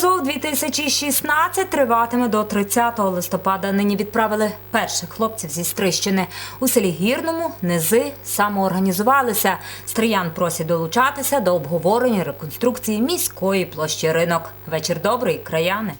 Азов 2016 триватиме до 30 листопада. Нині відправили перших хлопців зі Стрищини. У селі Гірному низи самоорганізувалися. Стриян просять долучатися до обговорення реконструкції міської площі ринок. Вечір добрий, краяни.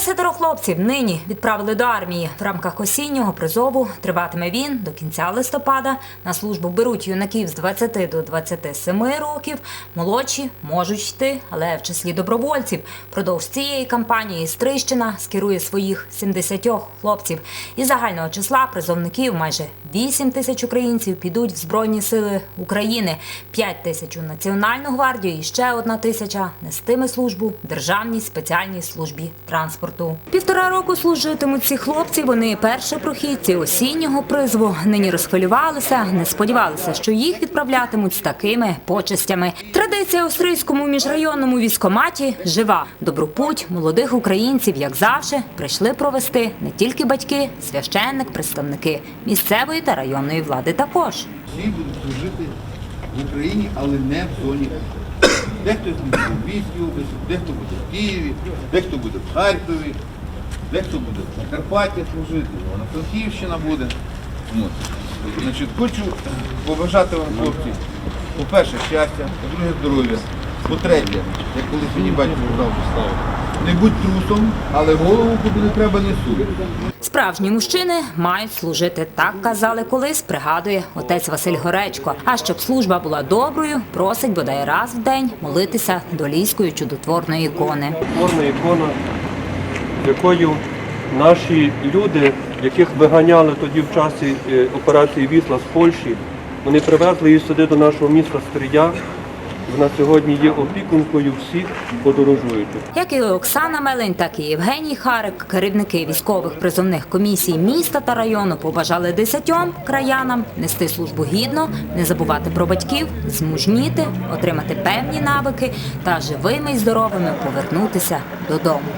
Десятеро хлопців нині відправили до армії. В рамках осіннього призову триватиме він до кінця листопада. На службу беруть юнаків з 20 до 27 років. Молодші можуть йти, але в числі добровольців. Продовж цієї кампанії Стрищина скерує своїх 70 хлопців. Із загального числа призовників майже 8 тисяч українців підуть в Збройні сили України, 5 тисяч у Національну гвардію і ще одна тисяча нестиме службу в Державній спеціальній службі транспорту. Півтора року служитимуть ці хлопці. Вони першопрохідці осіннього призову. Нині розхвилювалися, не сподівалися, що їх відправлятимуть з такими почестями. Традиція у Стрийському міжрайонному військоматі жива. Добропуть молодих українців, як завжди, прийшли провести не тільки батьки, священник, представники місцевої та районної влади також. Всі будуть служити в Україні, але не в зоні. Дехто буде в Львівській області, дехто буде в Києві, дехто буде в Харкові, дехто буде в Закарпатті служити, вона Франківщина буде. От. Значить, хочу побажати вам, хлопці, по-перше, щастя, по-друге, здоров'я. По-третє, як колись мені батько сказав, Слава, не будь трусом, але голову, куди не треба, не суй. Справжні мужчини мають служити. Так казали колись, пригадує отець Василь Горечко. А щоб служба була доброю, просить бодай раз в день молитися до ліської чудотворної ікони. Творна ікона, якою наші люди, яких виганяли тоді в часі е, операції Вісла з Польщі, вони привезли її сюди до нашого міста Стрия. Вона сьогодні є опікункою всіх подорожуючих. Як і Оксана Мелень, так і Євгеній Харик, керівники військових призовних комісій міста та району побажали десятьом краянам нести службу гідно, не забувати про батьків, змужніти, отримати певні навики та живими і здоровими повернутися додому.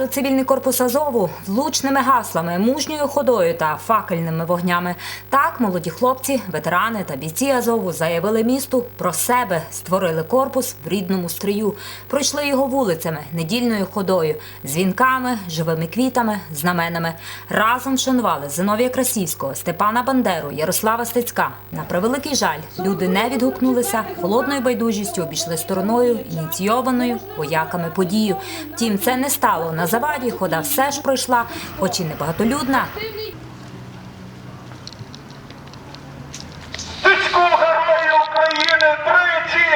Запалив цивільний корпус Азову влучними гаслами, мужньою ходою та факельними вогнями. Так молоді хлопці, ветерани та бійці Азову заявили місту про себе, створили корпус в рідному стрию, пройшли його вулицями, недільною ходою, дзвінками, живими квітами, знаменами. Разом вшанували Зиновія Красівського, Степана Бандеру, Ярослава Стецька. На превеликий жаль, люди не відгукнулися, холодною байдужістю обійшли стороною, ініційованою вояками подію. Втім, це не стало на заваді, хода все ж пройшла, хоч і небагатолюдна. Стецьку герої України тричі!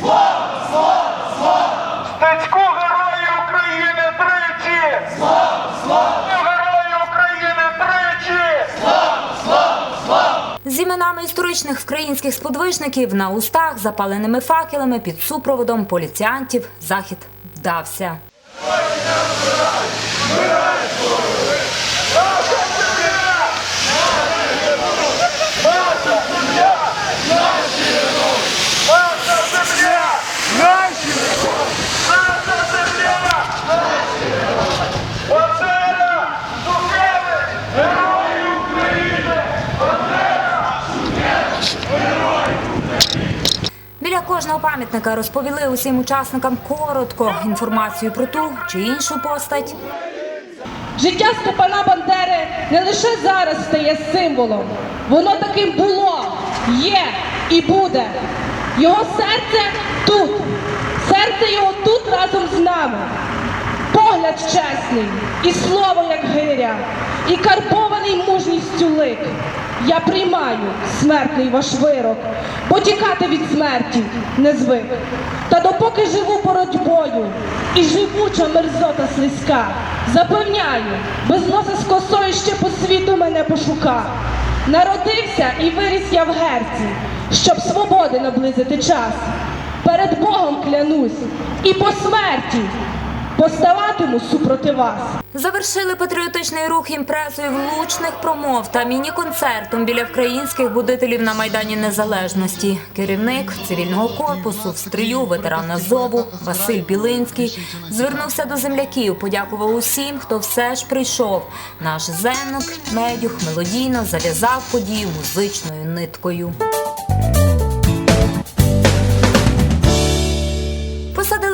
Слава! Слава! Слава! Стецьку герої України тричі! Слава! Слава! Герої України тричі! З іменами історичних українських сподвижників на устах, запаленими факелами під супроводом поліціянтів захід вдався. Наша Біля пам'ятника розповіли усім учасникам коротко інформацію про ту чи іншу постать. Життя Степана Бандери не лише зараз стає символом, воно таким було, є і буде. Його серце тут, серце його тут разом з нами. Погляд чесний, і слово, як гиря, і карбований мужністю лик. Я приймаю смертний ваш вирок, бо тікати від смерті не звик. Та допоки живу боротьбою і живуча мерзота слизька, запевняю, без носа з косою ще по світу мене пошука. Народився і виріс я в герці, щоб свободи наблизити час. Перед Богом клянусь і по смерті поставатиму супроти вас. Завершили патріотичний рух імпрезою влучних промов та міні-концертом біля українських будителів на Майдані Незалежності. Керівник цивільного корпусу в стрію ветеран Азову Василь Білинський звернувся до земляків, подякував усім, хто все ж прийшов. Наш зенок медюх мелодійно зав'язав подію музичною ниткою.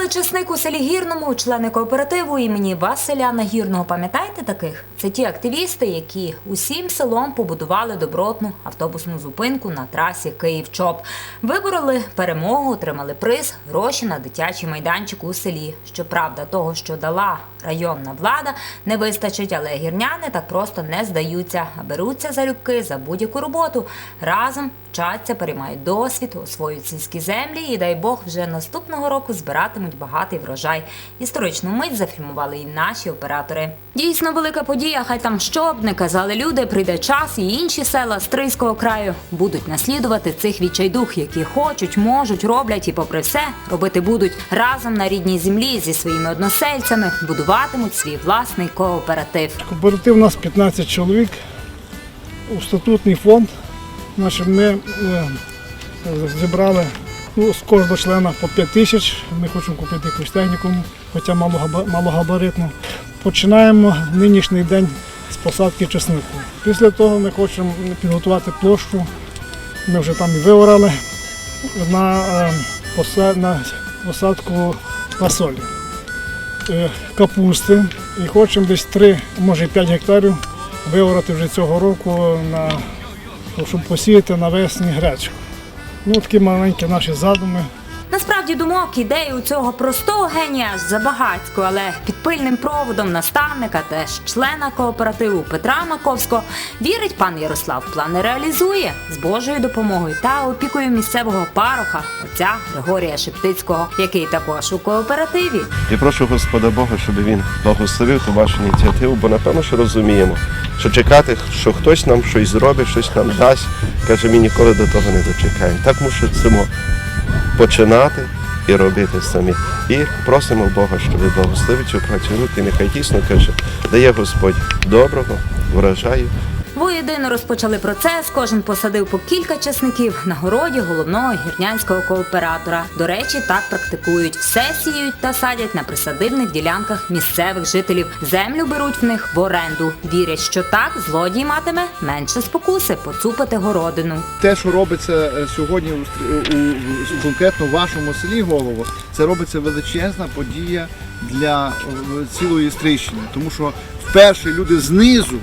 Чесник у селі Гірному, члени кооперативу імені Василя Нагірного. Пам'ятаєте таких? Це ті активісти, які усім селом побудували добротну автобусну зупинку на трасі Київ-Чоп. Вибороли перемогу, отримали приз, гроші на дитячий майданчик у селі. Щоправда, того, що дала районна влада, не вистачить, але гірняни так просто не здаються, а беруться за любки за будь-яку роботу. Разом вчаться, переймають досвід, освоюють сільські землі і дай Бог вже наступного року збиратимуть багатий врожай. Історичну мить зафільмували і наші оператори. Дійсно велика подія, хай там що б не казали люди, прийде час, і інші села Стрийського краю будуть наслідувати цих відчайдух, які хочуть, можуть, роблять і, попри все, робити будуть разом на рідній землі зі своїми односельцями, будуватимуть свій власний кооператив. Кооператив у нас 15 чоловік. У статутний фонд. Значить, ми е, зібрали ну, з кожного члена по 5 тисяч. Ми хочемо купити якусь техніку, хоча малогабаритну. Починаємо нинішній день з посадки чеснику. Після того ми хочемо підготувати площу. Ми вже там і виорали на, е, посадку фасолі е, капусти і хочемо десь 3, може 5 гектарів виорати вже цього року, на, щоб посіяти навесні гречку. Ну, такі маленькі наші задуми. Насправді думок, ідей у цього простого генія забагацько, але під пильним проводом наставника, теж члена кооперативу Петра Маковського, вірить пан Ярослав, плани реалізує з Божою допомогою та опікою місцевого пароха, отця Григорія Шептицького, який також у кооперативі. І прошу Господа Бога, щоб він благословив ту вашу ініціативу, бо напевно, що розуміємо, що чекати, що хтось нам щось зробить, щось нам дасть, каже, ми ніколи до того не дочекаємо. Так мусимо починати і робити самі. І просимо Бога, щоб благословив цю працю руки. Нехай дійсно каже, дає Господь доброго, врожаю. Воєдино розпочали процес. Кожен посадив по кілька часників на городі головного гірнянського кооператора. До речі, так практикують. Все сіють та садять на присадибних ділянках місцевих жителів. Землю беруть в них в оренду. Вірять, що так злодій матиме менше спокуси поцупити городину. те, що робиться е, сьогодні у, конкретно вашому селі голово, це робиться величезна подія для е, цілої Стрийщини. Тому що вперше люди знизу,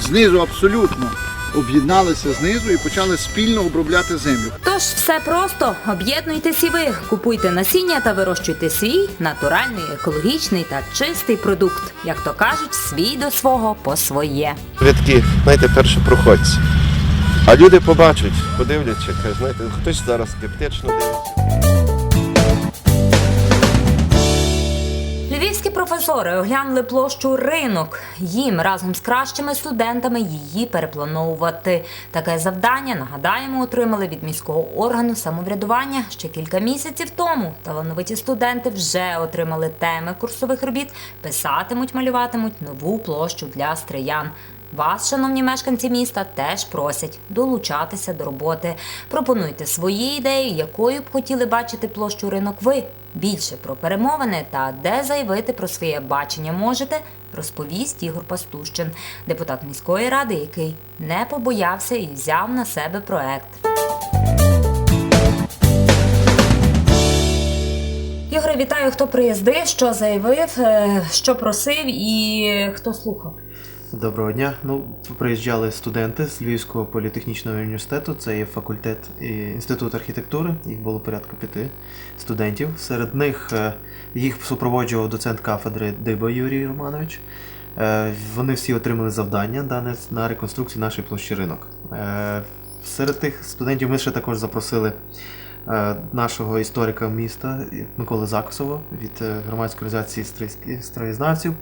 знизу абсолютно об'єдналися знизу і почали спільно обробляти землю. Тож все просто об'єднуйтесь і ви, купуйте насіння та вирощуйте свій натуральний, екологічний та чистий продукт, як то кажуть, свій до свого по своє. Ви такі, знаєте, перші проходці. А люди побачать, подивляться, знаєте, хтось зараз скептично дивиться. Професори оглянули площу ринок. Їм разом з кращими студентами її переплановувати. Таке завдання, нагадаємо, отримали від міського органу самоврядування ще кілька місяців тому. Талановиті студенти вже отримали теми курсових робіт, писатимуть, малюватимуть нову площу для стриян. Вас, шановні мешканці міста, теж просять долучатися до роботи. Пропонуйте свої ідеї, якою б хотіли бачити площу ринок ви. Більше про перемовини та де заявити про своє бачення можете, розповість Ігор Пастущин, депутат міської ради, який не побоявся і взяв на себе проект. Ігоре, вітаю, хто приїздив, що заявив, е, що просив і хто слухав. Доброго дня. Ну, приїжджали студенти з Львівського політехнічного університету. Це є факультет і інститут архітектури. Їх було порядка п'яти студентів. Серед них е, їх супроводжував доцент кафедри Диба Юрій Романович. Е, Вони всі отримали завдання дане на реконструкцію нашої площі ринок. Е, Серед тих студентів ми ще також запросили е, нашого історика міста Миколи Закосова від е, громадської організації «Стрийські- «Строєзнавців».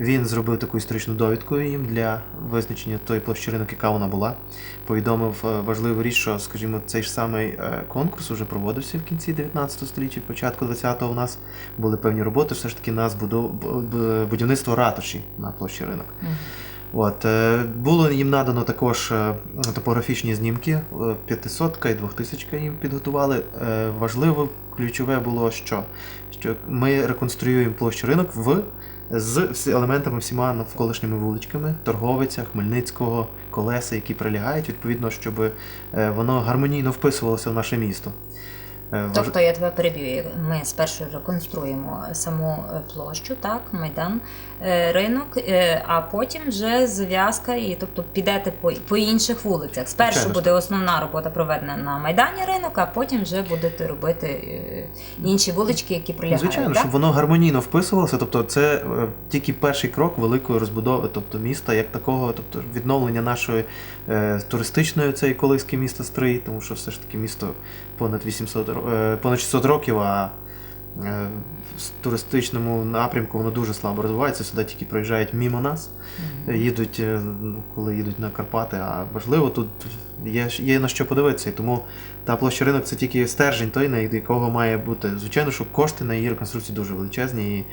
Він зробив таку історичну довідку їм для визначення тої площі ринок, яка вона була. Повідомив е, важливу річ, що, скажімо, цей ж самий е, конкурс вже проводився в кінці 19 століття, початку 20-го у нас були певні роботи, все ж таки на збудов... будівництво ратуші на площі ринок. От, е, було їм надано також е, топографічні знімки, е, 500 і 2000 їм підготували. Е, Важливо, ключове було, що, що ми реконструюємо площу ринок в, з елементами всіма навколишніми вуличками, Торговиця, Хмельницького, колеса, які прилягають, відповідно, щоб е, воно гармонійно вписувалося в наше місто. Е, Тобто я тебе переб'ю. Ми спершу реконструємо саму е, площу, так, майдан, е, ринок, а потім вже зв'язка, і тобто підете по, по інших вулицях. Спершу Звичайно. буде основна робота проведена на майдані ринок, а потім вже будете робити інші вулички, які Ну, прилягають. Звичайно, так? щоб воно гармонійно вписувалося. Тобто, це тільки перший крок великої розбудови, тобто міста як такого, тобто відновлення нашої туристичної цієї колиски міста Стрий, тому що все ж таки місто понад 800, ро- е, понад 600 років, а е, в туристичному напрямку воно дуже слабо розвивається. Сюди тільки проїжджають мімо нас, е, їдуть, е, ну, коли їдуть на Карпати. А важливо тут є, є на що подивитися. І тому та площа ринок це тільки стержень той, на якого має бути. Звичайно, що кошти на її реконструкцію дуже величезні. І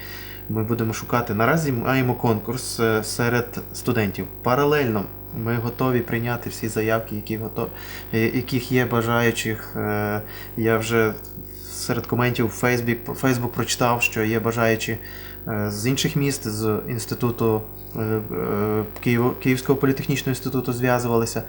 ми будемо шукати. Наразі маємо конкурс е, серед студентів. Паралельно ми готові прийняти всі заявки, які готові, яких є бажаючих. Е, Я вже серед коментів Facebook, Facebook прочитав, що є бажаючі е, з інших міст, з інституту е, е, Київського політехнічного інституту зв'язувалися.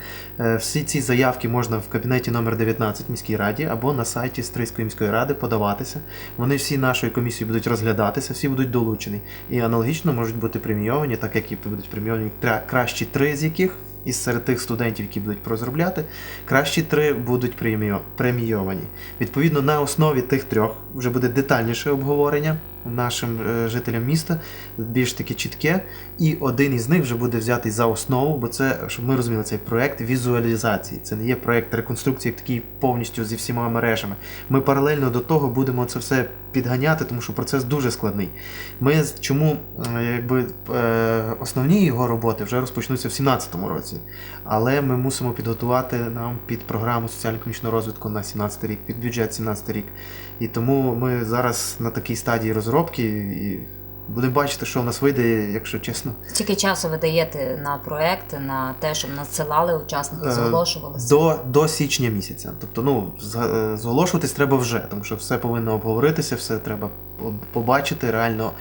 Всі ці заявки можна в кабінеті номер 19 міській раді або на сайті Стрийської міської ради подаватися. Вони всі нашою комісією будуть розглядатися, всі будуть долучені. І аналогічно можуть бути премійовані, так як і будуть премійовані кращі три з яких. Із серед тих студентів, які будуть розробляти, кращі три будуть премійовані. Відповідно, на основі тих трьох вже буде детальніше обговорення нашим е, жителям міста, більш таки чітке, і один із них вже буде взятий за основу, бо це, щоб ми розуміли, цей проект візуалізації. Це не є проект реконструкції такий повністю зі всіма мережами. Ми паралельно до того будемо це все підганяти, тому що процес дуже складний. Ми чому е, якби е, основні його роботи вже розпочнуться в 2017 році, але ми мусимо підготувати нам під програму соціально-економічного розвитку на 17 рік, під бюджет 17 рік. І тому ми зараз на такій стадії розробки і будемо бачити, що в нас вийде, якщо чесно. Скільки часу ви даєте на проект, на те, щоб надсилали учасники, Е, зголошувалися? До, до січня місяця. Тобто, ну, е, зголошуватись треба вже, тому що все повинно обговоритися, все треба побачити, реально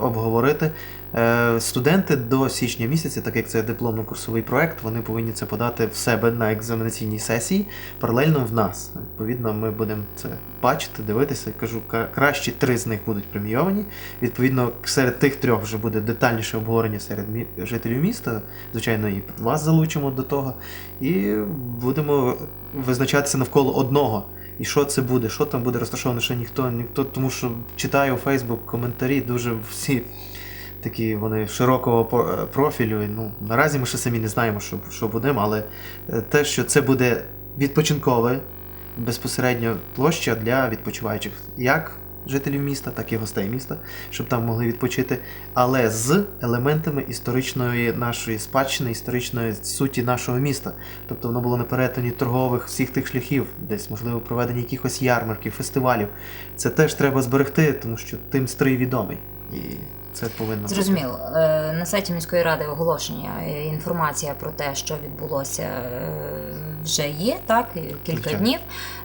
обговорити. Е, Студенти до січня місяця, так як це дипломно-курсовий проект, вони повинні це подати в себе на екзаменаційній сесії, паралельно в нас. Відповідно, ми будемо це бачити, дивитися. Кажу, ка- кращі три з них будуть премійовані. Відповідно, серед тих трьох вже буде детальніше обговорення серед жителів міста. Звичайно, і вас залучимо до того. І будемо визначатися навколо одного. І що це буде, що там буде розташовано, ще ніхто, ніхто, тому що читаю у Фейсбук коментарі, дуже всі такі вони широкого е, профілю. І, Ну, наразі ми ще самі не знаємо, що, що будемо, але е, те, що це буде відпочинкове, безпосередньо площа для відпочиваючих, як жителів міста, так і гостей міста, щоб там могли відпочити, але з елементами історичної нашої спадщини, історичної суті нашого міста. Тобто воно було на перетині торгових всіх тих шляхів, десь можливо проведення якихось ярмарків, фестивалів. Це теж треба зберегти, тому що тим стрий відомий. І це повинно. Зрозуміло. Е, На сайті міської ради оголошення, е, інформація про те, що відбулося, е, вже є, так, кілька Звичайно. днів.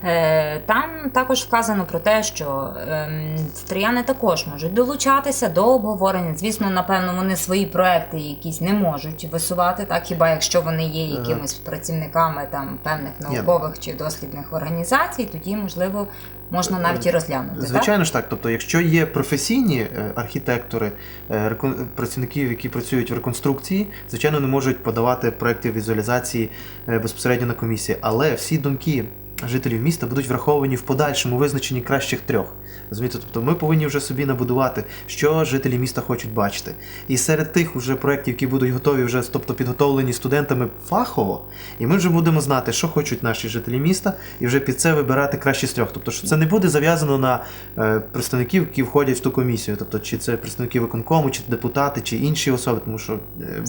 Е, Там також вказано про те, що ем, стріяни також можуть долучатися до обговорення. Звісно, напевно, вони свої проекти якісь не можуть висувати, так, хіба якщо вони є якимись працівниками там певних Ні. наукових чи дослідних організацій, тоді можливо можна навіть і розглянути. так? Звичайно ж так. Тобто, якщо є професійні е, архітектори, е, працівників, які працюють в реконструкції, звичайно, не можуть подавати проекти візуалізації е, безпосередньо на комісії. Але всі думки жителів міста будуть враховані в подальшому визначенні кращих трьох. Розумієте, тобто ми повинні вже собі набудувати, що жителі міста хочуть бачити. І серед тих уже проєктів, які будуть готові, вже тобто підготовлені студентами фахово, і ми вже будемо знати, що хочуть наші жителі міста, і вже під це вибирати кращі з трьох. Тобто, що це не буде зав'язано на е, представників, які входять в ту комісію. Тобто, чи це представники виконкому, чи депутати, чи інші особи, тому що е,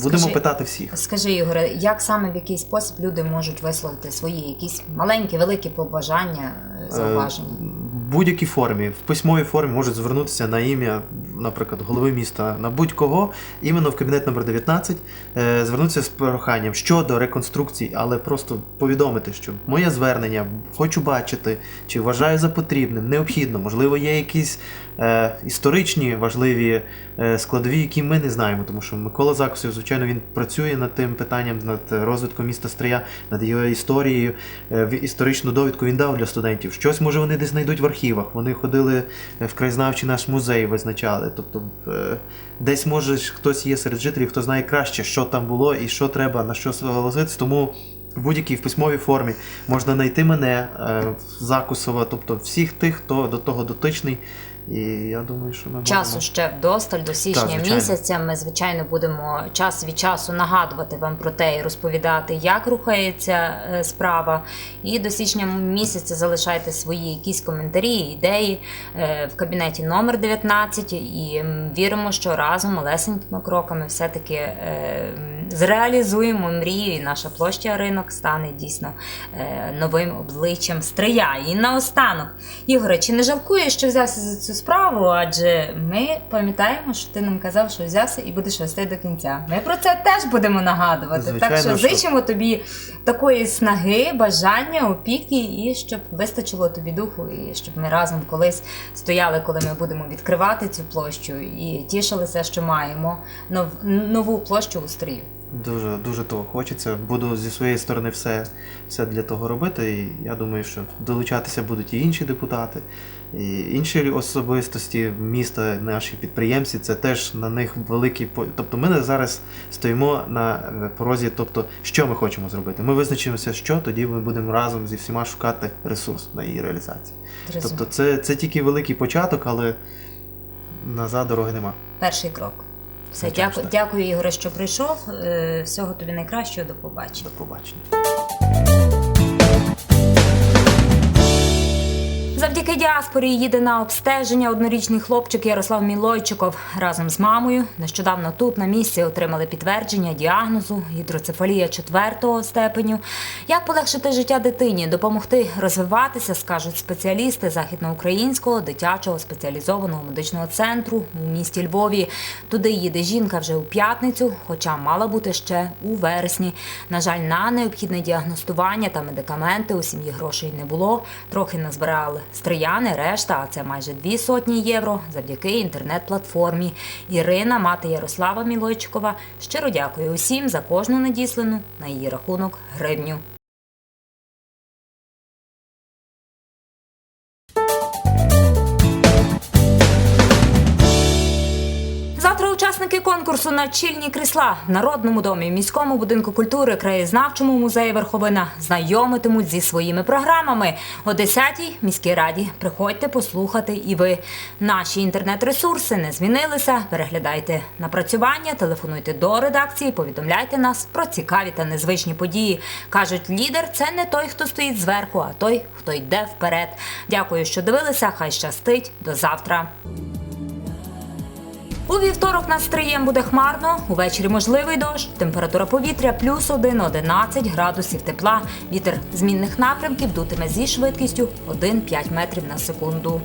будемо Скажи- питати всіх. Скажи, Ігоре, як саме в який спосіб люди можуть висловити свої якісь маленькі, великі побажання, е, зауваження? Е, В будь-якій формі, в письмовій формі можуть звернутися на ім'я, наприклад, голови міста на будь-кого, іменно в кабінет номер 19, е, звернутися з проханням щодо реконструкції, але просто повідомити, що моє звернення хочу бачити, чи вважаю за потрібним, необхідно, можливо, є якісь е, історичні важливі е, складові, які ми не знаємо, тому що Микола Закусів, звичайно, він працює над тим питанням, над розвитком міста Стрия, над його історією. Е, в- Історичну довідку він дав для студентів. Щось може вони десь знайдуть в архівах. Вони ходили в краєзнавчий наш музей, визначали. Тобто е, десь може хтось є серед жителів, хто знає краще, що там було і що треба, на що согласитись. Тому в будь-якій в письмовій формі можна знайти мене, е, Закусова, тобто всіх тих, хто до того дотичний. І я думаю, що ми Часу можемо... ще вдосталь до січня звичайно. місяця. Ми звичайно будемо час від часу нагадувати вам про те і розповідати, як рухається е, справа. І до січня місяця залишайте свої якісь коментарі, ідеї е, в кабінеті номер 19 і віримо, що разом малесенькими кроками все-таки е, м, зреалізуємо мрію, і наша площа ринок стане дійсно е, новим обличчям стрия. І наостанок, Ігоре, чи не жалкуєш, що взявся за цю справу? Адже ми пам'ятаємо, що ти нам казав, що взявся і будеш вести до кінця. Ми про це теж будемо нагадувати. Звичайно, так що що- зичимо тобі такої снаги, бажання, опіки, і щоб вистачило тобі духу, і щоб ми разом колись стояли, коли ми будемо відкривати цю площу, і тішилися, що маємо нов- нову площу у стрію. Дуже дуже того хочеться. Буду зі своєї сторони все, все для того робити. І я думаю, що долучатися будуть і інші депутати, і інші особистості міста, наші підприємці. Це теж на них великий по- Тобто ми зараз стоїмо на е, порозі, тобто, що ми хочемо зробити. Ми визначимося, що тоді ми будемо разом зі всіма шукати ресурс на її реалізацію. Тобто, це, це тільки великий початок, але назад дороги нема. Перший крок. Все, дякую, дякую, Ігоре, що прийшов. Е, Всього тобі найкращого, до побачення. До побачення. Завдяки діаспорі їде на обстеження однорічний хлопчик Ярослав Мілойчиков разом з мамою. Нещодавно тут на місці отримали підтвердження діагнозу гідроцефалія четвертого степеню. Як полегшити життя дитині, допомогти розвиватися, скажуть спеціалісти західноукраїнського дитячого спеціалізованого медичного центру у місті Львові. Туди їде жінка вже у п'ятницю, хоча мала бути ще у вересні. На жаль, на необхідне діагностування та медикаменти у сім'ї грошей не було. Трохи назбирали стрияни, решта, а це майже дві сотні євро завдяки інтернет-платформі. Ірина, мати Ярослава Мілойчикова, щиро дякує усім за кожну надіслану на її рахунок гривню. Учасники конкурсу на чільні крісла в Народному домі, міському будинку культури, краєзнавчому музеї Верховина знайомитимуть зі своїми програмами. О 10-й міській раді приходьте послухати і ви. Наші інтернет-ресурси не змінилися. Переглядайте напрацювання, телефонуйте до редакції, повідомляйте нас про цікаві та незвичні події. кажуть, лідер це не той, хто стоїть зверху, а той, хто йде вперед. Дякую, що дивилися. Хай щастить. До завтра. У вівторок над Стриєм буде хмарно, увечері можливий дощ, температура повітря плюс 1-11 градусів тепла. Вітер змінних напрямків дутиме зі швидкістю 1-5 метрів на секунду.